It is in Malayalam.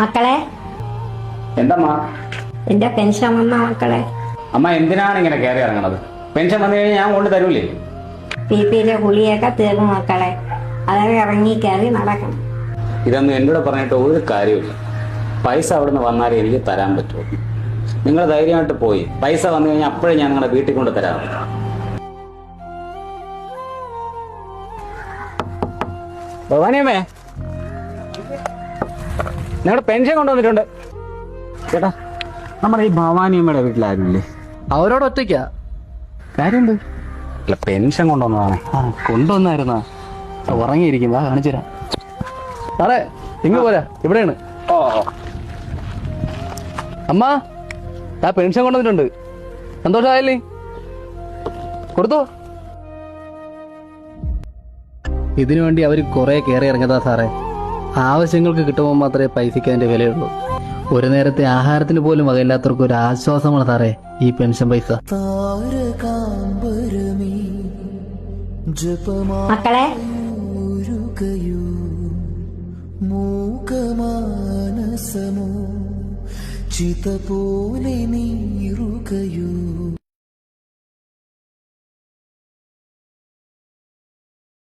മക്കളെ? എന്തമ്മാ? എന്റെ പെൻഷൻ വന്ന മക്കളെ? അമ്മ എന്തിനാണ് ഇങ്ങനെ കയറി ഇറങ്ങണത്? പെൻഷൻ വന്നു കഴിഞ്ഞാൽ ഞാൻ കൊണ്ട് തരൂലേ? പി പിയിലെ ഗുളിയൊക്കെ തീർന്നു മക്കളെ. അതൊക്കെ ഇറങ്ങി കയറി നടക്കണം. ഇതൊന്നും എന്നോട് പറഞ്ഞിട്ട് ഒരു കാര്യമില്ല പൈസ അവിടെ നിന്ന് വന്നാലേ എനിക്ക് തരാൻ പറ്റുമോ നിങ്ങൾ ധൈര്യമായിട്ട് പോയി. പൈസ വന്നു കഴിഞ്ഞാൽ അപ്പോഴേ ഞാൻ നിങ്ങളുടെ വീട്ടിൽ കൊണ്ട് തരാം. ഭവാനിയമ്മേ. നിങ്ങളുടെ പെൻഷൻ കൊണ്ടുവന്നിട്ടുണ്ട്. ചേട്ടാ നമ്മുടെ ഈ ഭവാനിയമ്മയുടെ വീട്ടിലായിരുന്നില്ലേ അവരോട് ഒറ്റയ്ക്കാ? കാര്യമുണ്ട് അല്ല പെൻഷൻ കൊണ്ടുവന്നതാണ്. ആ. കൊണ്ടുവന്നായിരുന്നാ? ഉറങ്ങിയിരിക്കും വാ കാണിച്ചു തരാം. സാറേ ഇങ്ങ് പോരാ. ഇവിടെയാണ്. അമ്മ ആ പെൻഷൻ കൊണ്ടുവന്നിട്ടുണ്ട്. സന്തോഷമായല്ലേ? കൊടുത്തോ? ഇതിനു വേണ്ടി അവർ കുറെ കയറി ഇറങ്ങിയതാ സാറേ. ആവശ്യങ്ങൾക്ക് കിട്ടുമ്പോൾ മാത്രമേ പൈസയ്ക്ക് അതിന്റെ വിലയുള്ളൂ. ഒരു നേരത്തെ ആഹാരത്തിന് പോലും വകയില്ലാത്തവർക്ക് ഒരു ആശ്വാസമാണ് സാറേ ഈ പെൻഷൻ പൈസ. മക്കളെ? മൂകമാനസമോ ചിത പോലെ നീറുകയോ.